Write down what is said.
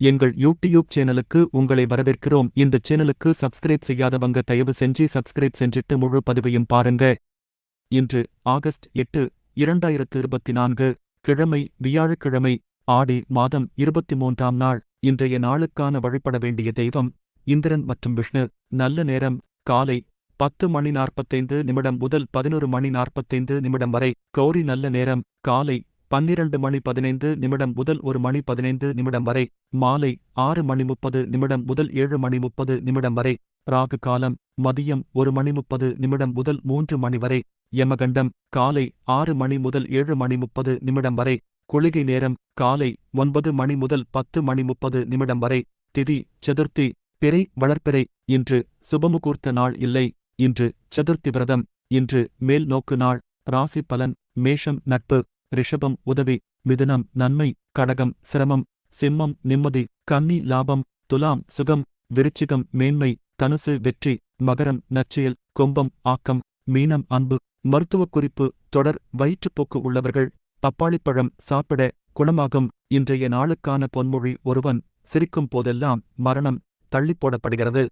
எங்கள் யூடியூப் சேனலுக்கு உங்களை வரவேற்கிறோம். இந்த சேனலுக்கு சப்ஸ்கிரைப் செய்யாதவங்க தயவு செஞ்சு சப்ஸ்கிரைப் செஞ்சிட்டு முழு பதிவையும் பாருங்க. இன்று ஆகஸ்ட் எட்டு இரண்டாயிரத்து இருபத்தி நான்கு கிழமை வியாழக்கிழமை ஆடி மாதம் இருபத்தி மூன்றாம் நாள். இன்றைய நாளுக்கான வழிபட வேண்டிய தெய்வம் இந்திரன் மற்றும் விஷ்ணு. நல்ல நேரம் காலை பத்து மணி நாற்பத்தைந்து நிமிடம் முதல் பதினொரு மணி நாற்பத்தைந்து நிமிடம் வரை. கௌரி நல்ல நேரம் காலை பன்னிரண்டு மணி பதினைந்து நிமிடம் முதல் ஒரு மணி பதினைந்து நிமிடம் வரை மாலை ஆறு மணி முப்பது நிமிடம் முதல் ஏழு மணி முப்பது நிமிடம் வரை ராகு காலம் மதியம் ஒரு மணி முப்பது நிமிடம் முதல் மூன்று மணி வரை யமகண்டம் காலை ஆறு மணி முதல் ஏழு மணி முப்பது நிமிடம் வரை குளிகை நேரம் காலை ஒன்பது மணி முதல் பத்து மணி முப்பது நிமிடம் வரை திதி சதுர்த்தி பிறை வளர்ப்பிறை இன்று சுபமுகூர்த்த நாள் இல்லை இன்று சதுர்த்தி விரதம் இன்று மேல் நோக்கு நாள் ராசி பலன் மேஷம் நட்பு. ரிஷபம் உதவி மிதுனம் நன்மை கடகம் சிரமம் சிம்மம் நிம்மதி கன்னி லாபம் துலாம் சுகம் விருச்சிகம் மேன்மை தனுசு வெற்றி மகரம் நச்செயல் கொம்பம் ஆக்கம் மீனம் அன்பு மருத்துவக் குறிப்பு தொடர் வயிற்றுப்போக்கு உள்ளவர்கள் பப்பாளிப்பழம் சாப்பிட குணமாகும் இன்றைய நாளுக்கான பொன்மொழி ஒருவன் சிரிக்கும் போதெல்லாம் மரணம் தள்ளிப்போடப்படுகிறது